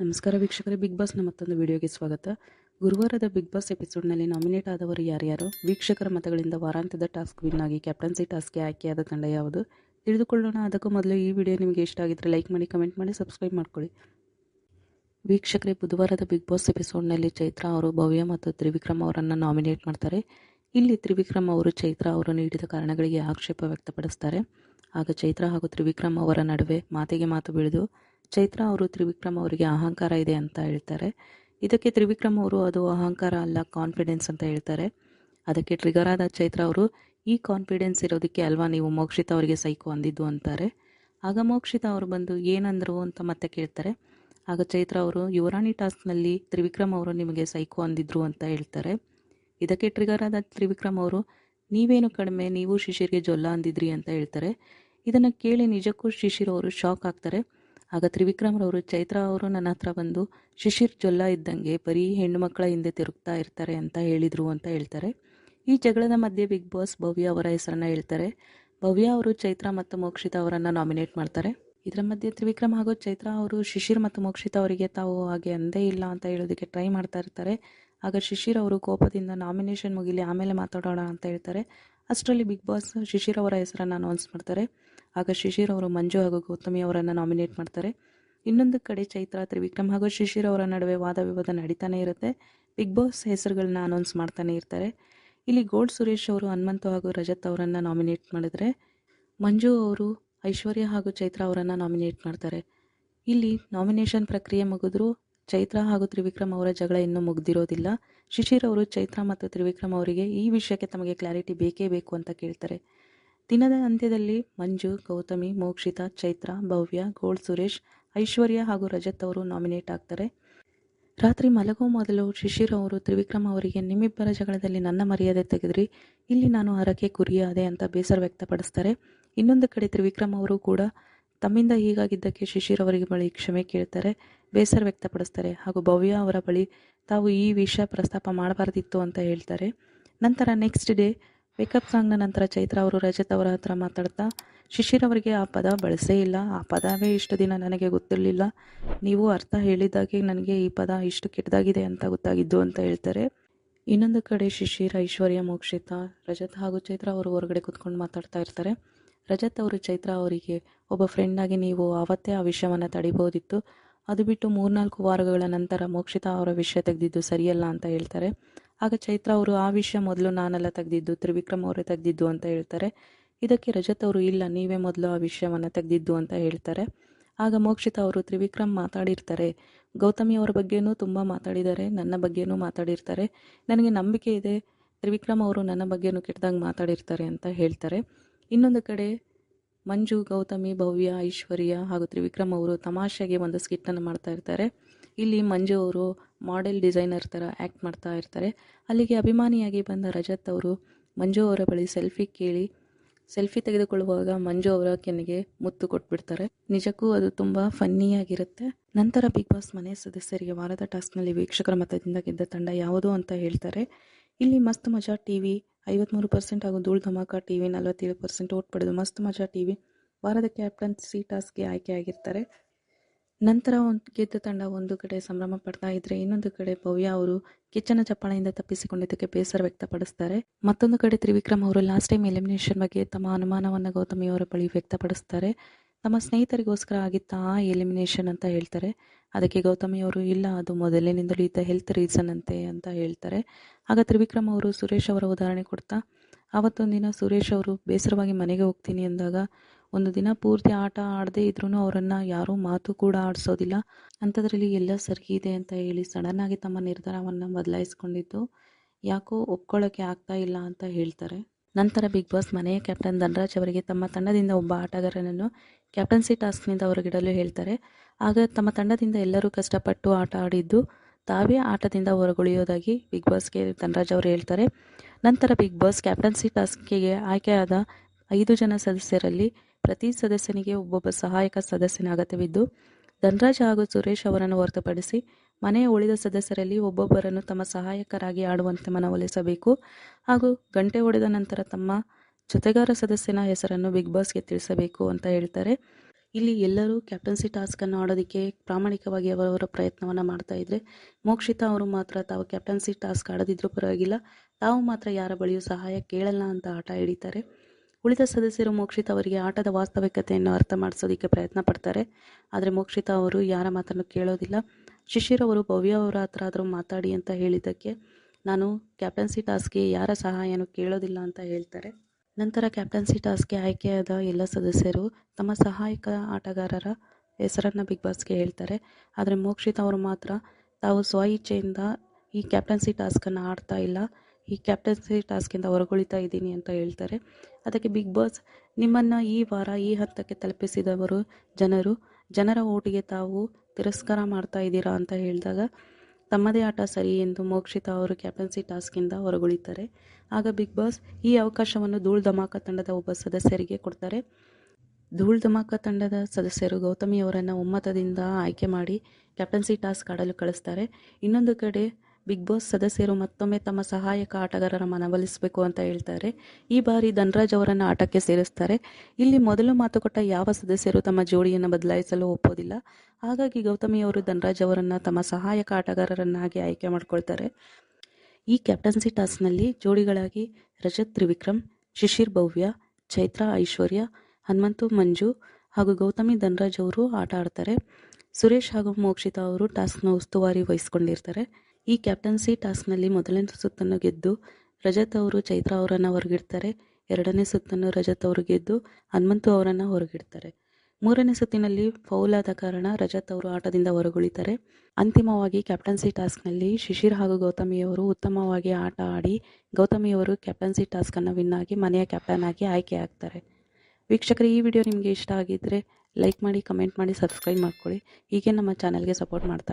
ನಮಸ್ಕಾರ ವೀಕ್ಷಕರೇ, ಬಿಗ್ ಬಾಸ್ನ ಮತ್ತೊಂದು ವಿಡಿಯೋಗೆ ಸ್ವಾಗತ. ಗುರುವಾರದ ಬಿಗ್ ಬಾಸ್ ಎಪಿಸೋಡ್ನಲ್ಲಿ ನಾಮಿನೇಟ್ ಆದವರು ಯಾರ್ಯಾರು? ವೀಕ್ಷಕರ ಮತಗಳಿಂದ ವಾರಾಂತ್ಯದ ಟಾಸ್ಕ್ ವಿನ್ ಆಗಿ, ಕ್ಯಾಪ್ಟನ್ಸಿ ಟಾಸ್ಕ್ಗೆ ಆಯ್ಕೆಯಾದ ತಂಡ ಯಾವುದು? ತಿಳಿದುಕೊಳ್ಳೋಣ, ಅದಕ್ಕೂ ಮೊದಲು ಈ ವಿಡಿಯೋ ನಿಮಗೆ ಇಷ್ಟ ಆಗಿದ್ದರೆ ಲೈಕ್ ಮಾಡಿ, ಕಮೆಂಟ್ ಮಾಡಿ, ಸಬ್ಸ್ಕ್ರೈಬ್ ಮಾಡ್ಕೊಳ್ಳಿ. ವೀಕ್ಷಕರೇ, ಬುಧವಾರದ ಬಿಗ್ ಬಾಸ್ ಎಪಿಸೋಡ್ನಲ್ಲಿ ಚೈತ್ರಾ ಅವರು ಭವ್ಯ ಮತ್ತು ತ್ರಿವಿಕ್ರಮ್ ಅವರನ್ನು ನಾಮಿನೇಟ್ ಮಾಡ್ತಾರೆ. ಇಲ್ಲಿ ತ್ರಿವಿಕ್ರಮ್ ಅವರು ಚೈತ್ರಾ ಅವರು ನೀಡಿದ ಕಾರಣಗಳಿಗೆ ಆಕ್ಷೇಪ ವ್ಯಕ್ತಪಡಿಸ್ತಾರೆ. ಆಗ ಚೈತ್ರಾ ಹಾಗೂ ತ್ರಿವಿಕ್ರಮ್ ಅವರ ನಡುವೆ ಮಾತಿಗೆ ಮಾತು ಬೆಳೆದು ಚೈತ್ರ ಅವರು ತ್ರಿವಿಕ್ರಮ್ ಅವರಿಗೆ ಅಹಂಕಾರ ಇದೆ ಅಂತ ಹೇಳ್ತಾರೆ. ಇದಕ್ಕೆ ತ್ರಿವಿಕ್ರಮ್ ಅವರು ಅದು ಅಹಂಕಾರ ಅಲ್ಲ ಕಾನ್ಫಿಡೆನ್ಸ್ ಅಂತ ಹೇಳ್ತಾರೆ. ಅದಕ್ಕೆ ಟ್ರಿಗರ್ ಆದ ಚೈತ್ರ ಅವರು, ಈ ಕಾನ್ಫಿಡೆನ್ಸ್ ಇರೋದಕ್ಕೆ ಅಲ್ವಾ ನೀವು ಮೋಕ್ಷಿತ ಅವರಿಗೆ ಸೈಕೋ ಅಂದಿದ್ದು ಅಂತಾರೆ. ಆಗ ಮೋಕ್ಷಿತ ಅವರು ಬಂದು ಏನಂದರು ಅಂತ ಮತ್ತೆ ಕೇಳ್ತಾರೆ. ಆಗ ಚೈತ್ರ ಅವರು, ಯುವರಾಣಿ ಟಾಸ್ಕ್ನಲ್ಲಿ ತ್ರಿವಿಕ್ರಮ್ ಅವರು ನಿಮಗೆ ಸೈಕೋ ಅಂದಿದ್ರು ಅಂತ ಹೇಳ್ತಾರೆ. ಇದಕ್ಕೆ ಟ್ರಿಗರ್ ಆದ ತ್ರಿವಿಕ್ರಮ್ ಅವರು, ನೀವೇನು ಕಡಿಮೆ, ನೀವು ಶಿಶಿರ್ಗೆ ಜೊಲ್ಲ ಅಂದಿದ್ರಿ ಅಂತ ಹೇಳ್ತಾರೆ. ಇದನ್ನು ಕೇಳಿ ನಿಜಕ್ಕೂ ಶಿಶಿರ್ ಅವರು ಶಾಕ್ ಆಗ್ತಾರೆ. ಆಗ ತ್ರಿವಿಕ್ರಮರವರು ಚೈತ್ರ ಅವರು ನನ್ನ ಹತ್ರ ಬಂದು, ಶಿಶಿರ್ ಜೊಲ್ಲ ಇದ್ದಂಗೆ ಬರೀ ಹೆಣ್ಣು ಮಕ್ಕಳ ಹಿಂದೆ ತಿರುಗ್ತಾ ಇರ್ತಾರೆ ಅಂತ ಹೇಳಿದರು ಅಂತ ಹೇಳ್ತಾರೆ. ಈ ಜಗಳದ ಮಧ್ಯೆ ಬಿಗ್ ಬಾಸ್ ಭವ್ಯ ಅವರ ಹೆಸರನ್ನು ಹೇಳ್ತಾರೆ. ಭವ್ಯ ಅವರು ಚೈತ್ರ ಮತ್ತು ಮೋಕ್ಷಿತ ಅವರನ್ನು ನಾಮಿನೇಟ್ ಮಾಡ್ತಾರೆ. ಇದರ ಮಧ್ಯೆ ತ್ರಿವಿಕ್ರಮ್ ಹಾಗೂ ಚೈತ್ರ ಅವರು, ಶಿಶಿರ್ ಮತ್ತು ಮೋಕ್ಷಿತ ಅವರಿಗೆ ತಾವು ಹಾಗೆ ಅಂದೇ ಇಲ್ಲ ಅಂತ ಹೇಳೋದಕ್ಕೆ ಟ್ರೈ ಮಾಡ್ತಾ ಇರ್ತಾರೆ. ಆಗ ಶಿಶಿರ್ ಅವರು ಕೋಪದಿಂದ ನಾಮಿನೇಷನ್ ಮುಗಿಲಿ, ಆಮೇಲೆ ಮಾತಾಡೋಣ ಅಂತ ಹೇಳ್ತಾರೆ. ಅಷ್ಟರಲ್ಲಿ ಬಿಗ್ ಬಾಸ್ ಶಿಶಿರ್ ಅವರ ಹೆಸರನ್ನು ಅನೌನ್ಸ್ ಮಾಡ್ತಾರೆ. ಆಗ ಶಿಶಿರ್ ಅವರು ಮಂಜು ಹಾಗೂ ಗೌತಮಿ ಅವರನ್ನು ನಾಮಿನೇಟ್ ಮಾಡ್ತಾರೆ. ಇನ್ನೊಂದು ಕಡೆ ಚೈತ್ರ, ತ್ರಿವಿಕ್ರಮ್ ಹಾಗೂ ಶಿಶಿರ್ ಅವರ ನಡುವೆ ವಾದ ವಿವಾದ ನಡೀತಾನೆ ಇರುತ್ತೆ. ಬಿಗ್ ಬಾಸ್ ಹೆಸರುಗಳನ್ನ ಅನೌನ್ಸ್ ಮಾಡ್ತಾನೆ ಇರ್ತಾರೆ. ಇಲ್ಲಿ ಗೋಲ್ಡ್ ಸುರೇಶ್ ಅವರು, ಹನುಮಂತು ಹಾಗೂ ರಜತ್ ಅವರನ್ನು ನಾಮಿನೇಟ್ ಮಾಡಿದರೆ ಮಂಜು ಅವರು, ಐಶ್ವರ್ಯ ಹಾಗೂ ಚೈತ್ರ ಅವರನ್ನು ನಾಮಿನೇಟ್ ಮಾಡ್ತಾರೆ. ಇಲ್ಲಿ ನಾಮಿನೇಷನ್ ಪ್ರಕ್ರಿಯೆ ಮುಗಿದ್ರೂ. ಚೈತ್ರ ಹಾಗೂ ತ್ರಿವಿಕ್ರಮ್ ಅವರ ಜಗಳ ಇನ್ನೂ ಮುಗ್ದಿರೋದಿಲ್ಲ. ಶಿಶಿರ್ ಅವರು ಚೈತ್ರ ಮತ್ತು ತ್ರಿವಿಕ್ರಮ್ ಅವರಿಗೆ ಈ ವಿಷಯಕ್ಕೆ ತಮಗೆ ಕ್ಲಾರಿಟಿ ಬೇಕೇ ಬೇಕು ಅಂತ ಕೇಳ್ತಾರೆ. ದಿನದ ಅಂತ್ಯದಲ್ಲಿ ಮಂಜು, ಗೌತಮಿ, ಮೋಕ್ಷಿತಾ, ಚೈತ್ರ, ಭವ್ಯ ಗೋಲ್ಡ್ ಸುರೇಶ್, ಐಶ್ವರ್ಯ ಹಾಗೂ ರಜತ್ ಅವರು ನಾಮಿನೇಟ್ ಆಗ್ತಾರೆ. ರಾತ್ರಿ ಮಲಗೋ ಮೊದಲು ಶಿಶಿರ್ ಅವರು ತ್ರಿವಿಕ್ರಮ್ ಅವರಿಗೆ, ನಿಮ್ಮಿಬ್ಬರ ಜಗಳದಲ್ಲಿ ನನ್ನ ಮರ್ಯಾದೆ ತೆಗೆದ್ರಿ. ಇಲ್ಲಿ ನಾನು ಹರಕೆ ಕುರಿಯಾದೆ ಅಂತ ಬೇಸರ ವ್ಯಕ್ತಪಡಿಸ್ತಾರೆ. ಇನ್ನೊಂದು ಕಡೆ ತ್ರಿವಿಕ್ರಮ್ ಅವರು ಕೂಡ ತಮ್ಮಿಂದ ಹೀಗಾಗಿದ್ದಕ್ಕೆ ಶಿಶಿರ್ ಅವರಿಗೆ ಬಳಿ ಕ್ಷಮೆ ಕೇಳ್ತಾರೆ, ಬೇಸರ ವ್ಯಕ್ತಪಡಿಸ್ತಾರೆ ಹಾಗೂ ಭವ್ಯ ಅವರ ಬಳಿ ತಾವು ಈ ವಿಷಯ ಪ್ರಸ್ತಾಪ ಮಾಡಬಾರ್ದಿತ್ತು ಅಂತ ಹೇಳ್ತಾರೆ. ನಂತರ ನೆಕ್ಸ್ಟ್ ಡೇ ವೇಕಪ್ ಸಾಂಗ್ನ ನಂತರ ಚೈತ್ರ ಅವರು ರಜತ್ ಅವರ ಹತ್ರ ಮಾತಾಡ್ತಾ, ಶಿಶಿರ್ ಅವರಿಗೆ ಆ ಪದ ಬಳಸೇ ಇಲ್ಲ, ಆ ಪದವೇ ಇಷ್ಟು ದಿನ ನನಗೆ ಗೊತ್ತಿರಲಿಲ್ಲ, ನೀವು ಅರ್ಥ ಹೇಳಿದಾಗೆ ನನಗೆ ಈ ಪದ ಇಷ್ಟು ಕೆಟ್ಟದಾಗಿದೆ ಅಂತ ಗೊತ್ತಾಗಿದ್ದು ಅಂತ ಹೇಳ್ತಾರೆ. ಇನ್ನೊಂದು ಕಡೆ ಶಿಶಿರ ಐಶ್ವರ್ಯ, ಮೋಕ್ಷಿತ, ರಜತ್ ಹಾಗೂ ಚೈತ್ರ ಅವರು ಹೊರಗಡೆ ಕುತ್ಕೊಂಡು ಮಾತಾಡ್ತಾ ಇರ್ತಾರೆ. ರಜತ್ ಅವರು, ಚೈತ್ರ ಅವರಿಗೆ ಒಬ್ಬ ಫ್ರೆಂಡಾಗಿ ನೀವು ಆವತ್ತೇ ಆ ವಿಷಯವನ್ನು ತಡಿಬೋದಿತ್ತು. ಅದು ಬಿಟ್ಟು ಮೂರ್ನಾಲ್ಕು ವಾರಗಳ ನಂತರ ಮೋಕ್ಷಿತಾ ಅವರ ವಿಷಯ ತೆಗೆದಿದ್ದು ಸರಿಯಲ್ಲ ಅಂತ ಹೇಳ್ತಾರೆ. ಆಗ ಚೈತ್ರ ಅವರು, ಆ ವಿಷಯ ಮೊದಲು ನಾನೆಲ್ಲ ತೆಗೆದಿದ್ದು, ತ್ರಿವಿಕ್ರಮ್ ಅವರೇ ತೆಗೆದಿದ್ದು ಅಂತ ಹೇಳ್ತಾರೆ. ಇದಕ್ಕೆ ರಜತ್ ಅವರು, ಇಲ್ಲ, ನೀವೇ ಮೊದಲು ಆ ವಿಷಯವನ್ನು ತೆಗೆದಿದ್ದು ಅಂತ ಹೇಳ್ತಾರೆ. ಆಗ ಮೋಕ್ಷಿತ ಅವರು, ತ್ರಿವಿಕ್ರಮ್ ಮಾತಾಡಿರ್ತಾರೆ. ಗೌತಮಿ ಅವರ ಬಗ್ಗೆನೂ ತುಂಬ ಮಾತಾಡಿದ್ದಾರೆ, ನನ್ನ ಬಗ್ಗೆನೂ ಮಾತಾಡಿರ್ತಾರೆ. ನನಗೆ ನಂಬಿಕೆ ಇದೆ. ತ್ರಿವಿಕ್ರಮ್ ಅವರು ನನ್ನ ಬಗ್ಗೆನೂ ಕೆಟ್ಟದಾಗ ಮಾತಾಡಿರ್ತಾರೆ ಅಂತ ಹೇಳ್ತಾರೆ. ಇನ್ನೊಂದು ಕಡೆ, ಮಂಜು, ಗೌತಮಿ, ಭವ್ಯ, ಐಶ್ವರ್ಯ ಹಾಗೂ ತ್ರಿವಿಕ್ರಮ್ ಅವರು ತಮಾಷೆಗೆ ಒಂದು ಸ್ಕಿಟ್ಟನ್ನು ಮಾಡ್ತಾ ಇರ್ತಾರೆ. ಇಲ್ಲಿ ಮಂಜು ಅವರು ಮಾಡೆಲ್ ಡಿಸೈನರ್ ಥರ ಆ್ಯಕ್ಟ್ ಮಾಡ್ತಾ ಇರ್ತಾರೆ. ಅಲ್ಲಿಗೆ ಅಭಿಮಾನಿಯಾಗಿ ಬಂದ ರಜತ್ ಅವರು ಮಂಜು ಅವರ ಬಳಿ ಸೆಲ್ಫಿ ಕೇಳಿ ಸೆಲ್ಫಿ ತೆಗೆದುಕೊಳ್ಳುವಾಗ ಮಂಜು ಅವರ ಕೆನ್ನೆಗೆ ಮುತ್ತು ಕೊಟ್ಬಿಡ್ತಾರೆ. ನಿಜಕ್ಕೂ ಅದು ತುಂಬ ಫನ್ನಿಯಾಗಿರುತ್ತೆ ನಂತರ ಬಿಗ್ ಬಾಸ್ ಮನೆ ಸದಸ್ಯರಿಗೆ ವಾರದ ಟಾಸ್ಕ್ನಲ್ಲಿ ವೀಕ್ಷಕರ ಮತದಿಂದ ಗೆದ್ದ ತಂಡ ಯಾವುದು ಅಂತ ಹೇಳ್ತಾರೆ. ಇಲ್ಲಿ ಮಸ್ತ್ ಮಜಾ ಟಿ ವಿ ಐವತ್ತ್ಮೂರು ಪರ್ಸೆಂಟ್ ಹಾಗೂ ಧೂಳ್ ಧಮಾಕ ಟಿ ವಿ ನಲವತ್ತೇಳು ಪರ್ಸೆಂಟ್ ಓಟ್ ಪಡೆದು ಮಸ್ತ್ ಮಜಾ ಟಿ ವಿ ವಾರದ ಕ್ಯಾಪ್ಟನ್ಸಿ ಟಾಸ್ಕ್ಗೆ ಆಯ್ಕೆಯಾಗಿರ್ತಾರೆ. ನಂತರ ಒಂದು ಗೆದ್ದ ತಂಡ ಒಂದು ಕಡೆ ಸಂಭ್ರಮ ಪಡ್ತಾ ಇದ್ರೆ ಇನ್ನೊಂದು ಕಡೆ ಭವ್ಯ ಅವರು ಕಿಚ್ಚನ ಚಪ್ಪಾಳೆಯಿಂದ ತಪ್ಪಿಸಿಕೊಂಡಿದ್ದಕ್ಕೆ ಬೇಸರ ವ್ಯಕ್ತಪಡಿಸ್ತಾರೆ. ಮತ್ತೊಂದು ಕಡೆ ತ್ರಿವಿಕ್ರಮ್ ಅವರು ಲಾಸ್ಟ್ ಟೈಮ್ ಎಲಿಮಿನೇಷನ್ ಬಗ್ಗೆ ತಮ್ಮ ಅನುಮಾನವನ್ನು ಗೌತಮಿ ಅವರ ಬಳಿ ವ್ಯಕ್ತಪಡಿಸ್ತಾರೆ. ತಮ್ಮ ಸ್ನೇಹಿತರಿಗೋಸ್ಕರ ಆಗಿತ್ತ ಆ ಎಲಿಮಿನೇಷನ್ ಅಂತ ಹೇಳ್ತಾರೆ. ಅದಕ್ಕೆ ಗೌತಮಿ ಅವರು, ಇಲ್ಲ, ಅದು ಮೊದಲಿನಿಂದಲೂ ಇದ್ದ ಹೆಲ್ತ್ ರೀಸನ್ ಅಂತೆ ಅಂತ ಹೇಳ್ತಾರೆ. ಆಗ ತ್ರಿವಿಕ್ರಮ್ ಅವರು, ಸುರೇಶ್ ಅವರ ಉದಾಹರಣೆ ಕೊಡ್ತಾ ಆವತ್ತೊಂದಿನ ಸುರೇಶ್ ಅವರು, ಬೇಸರವಾಗಿ ಮನೆಗೆ ಹೋಗ್ತೀನಿ ಅಂದಾಗ, ಒಂದು ದಿನ ಪೂರ್ತಿ ಆಟ ಆಡದೇ ಇದ್ರೂ ಅವರನ್ನು ಯಾರೂ ಮಾತು ಕೂಡ ಆಡಿಸೋದಿಲ್ಲ. ಅಂಥದ್ರಲ್ಲಿ ಎಲ್ಲ ಸರಿ ಇದೆ ಅಂತ ಹೇಳಿ ಸಡನ್ನಾಗಿ ತಮ್ಮ ನಿರ್ಧಾರವನ್ನು ಬದಲಾಯಿಸ್ಕೊಂಡಿದ್ದು, ಯಾಕೋ ಒಪ್ಕೊಳ್ಳೋಕ್ಕೆ ಆಗ್ತಾ ಇಲ್ಲ ಅಂತ ಹೇಳ್ತಾರೆ. ನಂತರ ಬಿಗ್ ಬಾಸ್ ಮನೆಯ ಕ್ಯಾಪ್ಟನ್ ಧನರಾಜ್ ಅವರಿಗೆ ತಮ್ಮ ತಂಡದಿಂದ ಒಬ್ಬ ಆಟಗಾರನನ್ನು ಕ್ಯಾಪ್ಟನ್ಸಿ ಟಾಸ್ಕ್ನಿಂದ ಹೊರಗಿಡಲು ಹೇಳ್ತಾರೆ. ಆಗ ತಮ್ಮ ತಂಡದಿಂದ ಎಲ್ಲರೂ ಕಷ್ಟಪಟ್ಟು ಆಟ ಆಡಿದ್ದು ತಾವೇ ಆಟದಿಂದ ಹೊರಗುಳಿಯೋದಾಗಿ ಬಿಗ್ ಬಾಸ್ಗೆ ಧನರಾಜ್ ಅವರು ಹೇಳ್ತಾರೆ. ನಂತರ ಬಿಗ್ ಬಾಸ್ ಕ್ಯಾಪ್ಟನ್ಸಿ ಟಾಸ್ಕಿಗೆ ಆಯ್ಕೆಯಾದ ಐದು ಜನ ಸದಸ್ಯರಲ್ಲಿ ಪ್ರತಿ ಸದಸ್ಯನಿಗೆ ಒಬ್ಬೊಬ್ಬ ಸಹಾಯಕ ಸದಸ್ಯನ ಅಗತ್ಯವಿದ್ದು, ಧನರಾಜ್ ಹಾಗೂ ಸುರೇಶ್ ಅವರನ್ನು ಹೊರತುಪಡಿಸಿ ಮನೆಯ ಉಳಿದ ಸದಸ್ಯರಲ್ಲಿ ಒಬ್ಬೊಬ್ಬರನ್ನು ತಮ್ಮ ಸಹಾಯಕರಾಗಿ ಆಡುವಂತೆ ಮನವೊಲಿಸಬೇಕು. ಹಾಗೂ ಗಂಟೆ ಹೊಡೆದ ನಂತರ ತಮ್ಮ ಜೊತೆಗಾರ ಸದಸ್ಯನ ಹೆಸರನ್ನು ಬಿಗ್ ಬಾಸ್ಗೆ ತಿಳಿಸಬೇಕು ಅಂತ ಹೇಳ್ತಾರೆ. ಇಲ್ಲಿ ಎಲ್ಲರೂ ಕ್ಯಾಪ್ಟನ್ಸಿ ಟಾಸ್ಕನ್ನು ಆಡೋದಕ್ಕೆ ಪ್ರಾಮಾಣಿಕವಾಗಿ ಅವರವರ ಪ್ರಯತ್ನವನ್ನು ಮಾಡ್ತಾ ಇದ್ದರೆ ಮೋಕ್ಷಿತಾ ಅವರು ಮಾತ್ರ ತಾವು ಕ್ಯಾಪ್ಟನ್ಸಿ ಟಾಸ್ಕ್ ಆಡದಿದ್ರೂ ಪರವಾಗಿಲ್ಲ, ತಾವು ಮಾತ್ರ ಯಾರ ಬಳಿಯೂ ಸಹಾಯ ಕೇಳಲ್ಲ ಅಂತ ಆಟ ಹಿಡಿತಾರೆ. ಉಳಿದ ಸದಸ್ಯರು ಮೋಕ್ಷಿತಾ ಅವರಿಗೆ ಆಟದ ವಾಸ್ತವಿಕತೆಯನ್ನು ಅರ್ಥ ಮಾಡಿಸೋದಕ್ಕೆ ಪ್ರಯತ್ನ ಪಡ್ತಾರೆ. ಆದರೆ ಮೋಕ್ಷಿತಾ ಅವರು ಯಾರ ಮಾತನ್ನು ಕೇಳೋದಿಲ್ಲ. ಶಿಶಿರ್ ಅವರು ಭವ್ಯ ಅವರ ಹತ್ರ ಆದರೂ ಮಾತಾಡಿ ಅಂತ ಹೇಳಿದ್ದಕ್ಕೆ ನಾನು ಕ್ಯಾಪ್ಟನ್ಸಿ ಟಾಸ್ಕ್ಗೆ ಯಾರ ಸಹಾಯನೂ ಕೇಳೋದಿಲ್ಲ ಅಂತ ಹೇಳ್ತಾರೆ. ನಂತರ ಕ್ಯಾಪ್ಟನ್ಸಿ ಟಾಸ್ಗೆ ಆಯ್ಕೆಯಾದ ಎಲ್ಲ ಸದಸ್ಯರು ತಮ್ಮ ಸಹಾಯಕ ಆಟಗಾರರ ಹೆಸರನ್ನು ಬಿಗ್ ಬಾಸ್ಗೆ ಹೇಳ್ತಾರೆ. ಆದರೆ ಮೋಕ್ಷಿತ್ ಅವರು ಮಾತ್ರ ತಾವು ಸ್ವ ಇಚ್ಛೆಯಿಂದ ಈ ಕ್ಯಾಪ್ಟನ್ಸಿ ಟಾಸ್ಕನ್ನು ಆಡ್ತಾ ಇಲ್ಲ. ಈ ಕ್ಯಾಪ್ಟನ್ಸಿ ಟಾಸ್ಕಿಂದ ಹೊರಗುಳಿತಾ ಇದ್ದೀನಿ ಅಂತ ಹೇಳ್ತಾರೆ. ಅದಕ್ಕೆ ಬಿಗ್ ಬಾಸ್ ನಿಮ್ಮನ್ನು ಈ ವಾರ ಈ ಹಂತಕ್ಕೆ ತಲುಪಿಸಿದವರು ಜನರು, ಜನರ ಓಟಿಗೆ ತಾವು ತಿರಸ್ಕಾರ ಮಾಡ್ತಾ ಇದ್ದೀರಾ ಅಂತ ಹೇಳಿದಾಗ, ತಮ್ಮದೇ ಆಟ ಸರಿ ಎಂದು ಮೋಕ್ಷಿತಾ ಅವರು ಕ್ಯಾಪ್ಟನ್ಸಿ ಟಾಸ್ಕಿಂದ ಹೊರಗುಳಿತಾರೆ ಆಗ ಬಿಗ್ ಬಾಸ್ ಈ ಅವಕಾಶವನ್ನು ಧೂಳ್ ಧಮಾಕ ತಂಡದ ಒಬ್ಬ ಸದಸ್ಯರಿಗೆ ಕೊಡ್ತಾರೆ. ಧೂಳ್ ಧಮಾಕ ತಂಡದ ಸದಸ್ಯರು ಗೌತಮಿ ಅವರನ್ನು ಒಮ್ಮತದಿಂದ ಆಯ್ಕೆ ಮಾಡಿ ಕ್ಯಾಪ್ಟನ್ಸಿ ಟಾಸ್ಕ್ ಆಡಲು ಕಳಿಸ್ತಾರೆ. ಇನ್ನೊಂದು ಕಡೆ ಬಿಗ್ ಬಾಸ್ ಸದಸ್ಯರು ಮತ್ತೊಮ್ಮೆ ತಮ್ಮ ಸಹಾಯಕ ಆಟಗಾರರ ಮನವೊಲಿಸಬೇಕು ಅಂತ ಹೇಳ್ತಾರೆ. ಈ ಬಾರಿ ಧನ್ರಾಜ್ ಅವರನ್ನು ಆಟಕ್ಕೆ ಸೇರಿಸ್ತಾರೆ. ಇಲ್ಲಿ ಮೊದಲು ಮಾತುಕೊಟ್ಟ ಯಾವ ಸದಸ್ಯರು ತಮ್ಮ ಜೋಡಿಯನ್ನು ಬದಲಾಯಿಸಲು ಒಪ್ಪೋದಿಲ್ಲ. ಹಾಗಾಗಿ ಗೌತಮಿ ಅವರು ಧನ್ರಾಜ್ ಅವರನ್ನು ತಮ್ಮ ಸಹಾಯಕ ಆಟಗಾರರನ್ನಾಗಿ ಆಯ್ಕೆ ಮಾಡಿಕೊಳ್ತಾರೆ. ಈ ಕ್ಯಾಪ್ಟನ್ಸಿ ಟಾಸ್ನಲ್ಲಿ ಜೋಡಿಗಳಾಗಿ ರಜತ್, ತ್ರಿವಿಕ್ರಮ್, ಶಿಶಿರ್ ಭವ್ಯ, ಚೈತ್ರ, ಐಶ್ವರ್ಯ, ಹನುಮಂತು, ಮಂಜು ಹಾಗೂ ಗೌತಮಿ ಧನ್ರಾಜ್ ಅವರು ಆಟ ಆಡ್ತಾರೆ. ಸುರೇಶ್ ಹಾಗೂ ಮೋಕ್ಷಿತಾ ಅವರು ಟಾಸ್ಕ್ನ ಉಸ್ತುವಾರಿ ವಹಿಸ್ಕೊಂಡಿರ್ತಾರೆ. ಈ ಕ್ಯಾಪ್ಟನ್ಸಿ ಟಾಸ್ಕ್ನಲ್ಲಿ ಮೊದಲನೇ ಸುತ್ತನ್ನು ಗೆದ್ದು ರಜತ್ ಅವರು, ಚೈತ್ರ ಅವರನ್ನು ಹೊರಗಿಡ್ತಾರೆ. ಎರಡನೇ ಸುತ್ತನ್ನು ರಜತ್ ಅವರು ಗೆದ್ದು ಹನುಮಂತು ಅವರನ್ನು ಹೊರಗಿಡ್ತಾರೆ. ಮೂರನೇ ಸುತ್ತಿನಲ್ಲಿ ಫೌಲ್ ಆದ ಕಾರಣ ರಜತ್ ಅವರು ಆಟದಿಂದ ಹೊರಗುಳಿತಾರೆ. ಅಂತಿಮವಾಗಿ ಕ್ಯಾಪ್ಟನ್ಸಿ ಟಾಸ್ಕ್ನಲ್ಲಿ ಶಿಶಿರ್ ಹಾಗೂ ಗೌತಮಿಯವರು ಉತ್ತಮವಾಗಿ ಆಟ ಆಡಿ ಗೌತಮಿಯವರು ಕ್ಯಾಪ್ಟನ್ಸಿ ಟಾಸ್ಕನ್ನು ವಿನ್ ಆಗಿ ಮನೆಯ ಕ್ಯಾಪ್ಟನ್ ಆಗಿ ಆಯ್ಕೆ ಆಗ್ತಾರೆ. ವೀಕ್ಷಕರು, ಈ ವಿಡಿಯೋ ನಿಮಗೆ ಇಷ್ಟ ಆಗಿದ್ದರೆ ಲೈಕ್ ಮಾಡಿ, ಕಮೆಂಟ್ ಮಾಡಿ, ಸಬ್ಸ್ಕ್ರೈಬ್ ಮಾಡ್ಕೊಳ್ಳಿ. ಹೀಗೆ ನಮ್ಮ ಚಾನಲ್ಗೆ ಸಪೋರ್ಟ್ ಮಾಡ್ತಾ